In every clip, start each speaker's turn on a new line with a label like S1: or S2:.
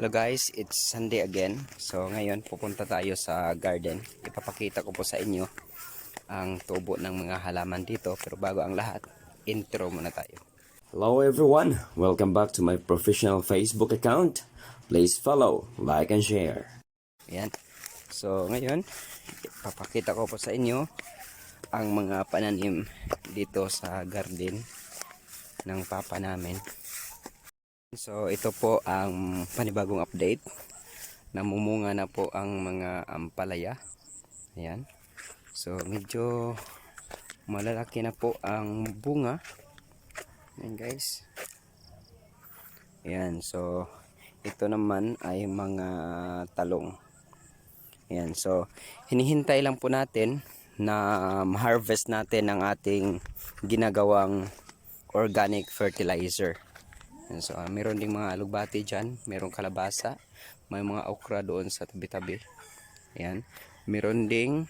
S1: Hello guys, it's Sunday again. So ngayon pupunta tayo sa garden. Ipapakita ko po sa inyo ang tubo ng mga halaman dito. Pero bago ang lahat, intro muna tayo.
S2: Hello everyone, welcome back to my professional Facebook account. Please follow, like and share.
S1: Ayan. So ngayon, ipapakita ko po sa inyo ang mga pananim dito sa garden ng papa namin. So ito po ang panibagong update. Namumunga na po ang mga ampalaya. Ayan. So medyo malalaki na po ang bunga. Ayan guys. Ayan. So ito naman ay mga talong. Ayan. So hinihintay lang po natin na ma-harvest natin ang ating ginagawang organic fertilizer. Ayan, so, ah, meron ding mga alugbati dyan. Merong kalabasa. May mga okra doon sa tabi-tabi. Ayan. Meron ding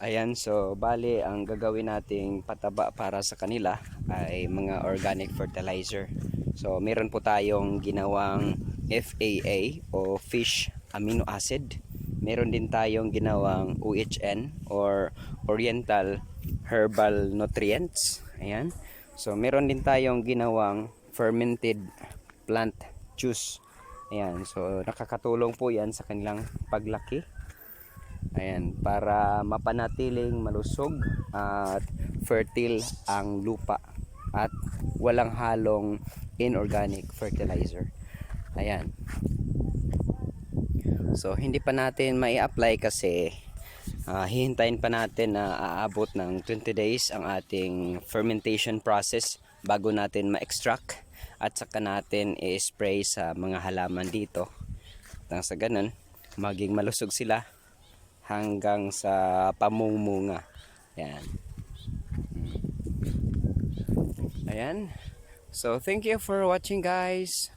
S1: Ayan, so bali ang gagawin nating pataba para sa kanila ay mga organic fertilizer. So meron po tayong ginawang FAA o fish amino acid. Meron din tayong ginawang OHN or Oriental Herbal Nutrients. Ayan. So meron din tayong ginawang fermented plant juice. Ayan, so nakakatulong po 'yan sa kanilang paglaki. Ayan, para mapanatiling malusog at fertile ang lupa at walang halong inorganic fertilizer. Ayan. So, hindi pa natin mai apply kasi ah, hihintayin pa natin na aabot ng 20 days ang ating fermentation process bago natin ma-extract at saka natin i-spray sa mga halaman dito. Nang sa ganun, maging malusog sila hanggang sa pamumunga. Ayan. Hmm. Ayan. So, thank you for watching guys.